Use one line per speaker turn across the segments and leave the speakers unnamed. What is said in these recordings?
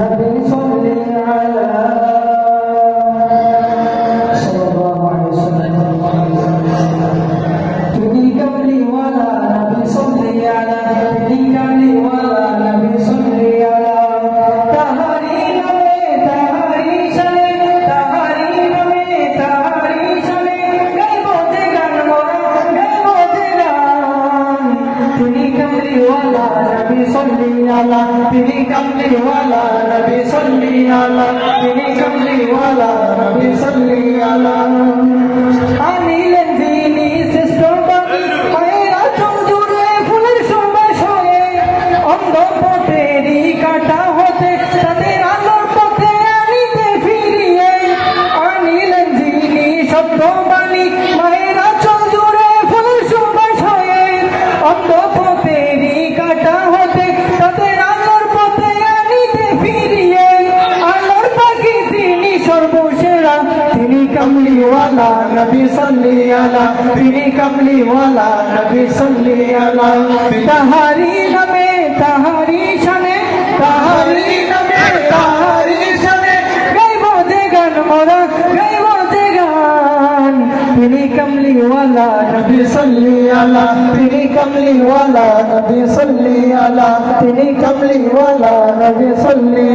Gracias. কামলিওয়ালা নবী সাল্লি আলা, তিনি কামলিওয়ালা নবী সাল্লি আলা, তিনি কামলিওয়ালা নবী সাল্লি আলা। আনিলেন যিনি শ্রেষ্ঠ কবি মায়েরা চঞ্চুরে ফুলের সুবাস হয়ে অন্ধ পথেরই কাটা হতে সর্বসেরা, তিনি কমলিওয়ালা, নবী সাল্লি আলা তিনি কমলিওয়ালা, নবী সাল্লি আলা তাহারি নামে তাহারি শানে তাহারি নামে তাহারি শানে, গাইব যে গান মোরা, গাইব যে গান। তিনি কমলিওয়ালা, নবী সাল্লি আলা তিনি কমলিওয়ালা, নবী সাল্লি আলা তিনি কমলিওয়ালা, নবী সাল্লি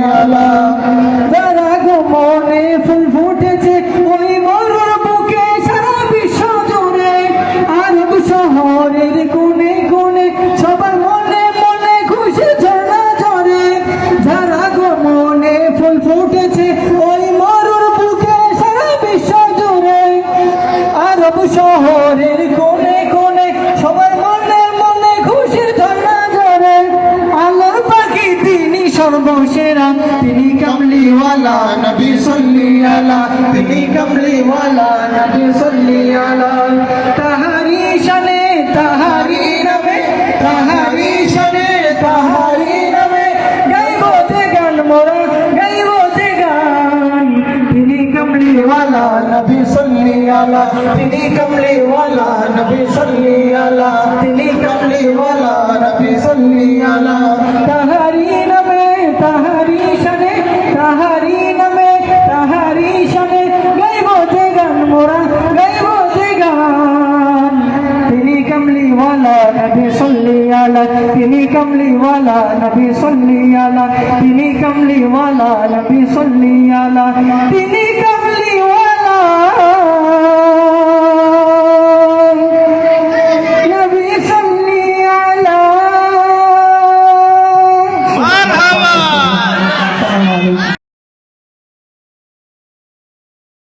তিনি কামলিওয়ালা নবী সল্লি আলা তিনি কামলিওয়ালা নবী সল্লি আলা। তাহারি শানে তাহারি নামে তাহারি শানে তাহারি নামে গাইব যে গান মোরা গাইব যে গান। তিনি কমলিওয়ালা নবী সল্লি আলা তিনি কমলিওয়ালা নবী সল্লি আলা। তিনি কমলিওয়ালা আলা তিনি কামলিওয়ালা নবী সল্লি আলা তিনি কামলিওয়ালা নবী সল্লি আলা তিনি কমলিওয়ালা।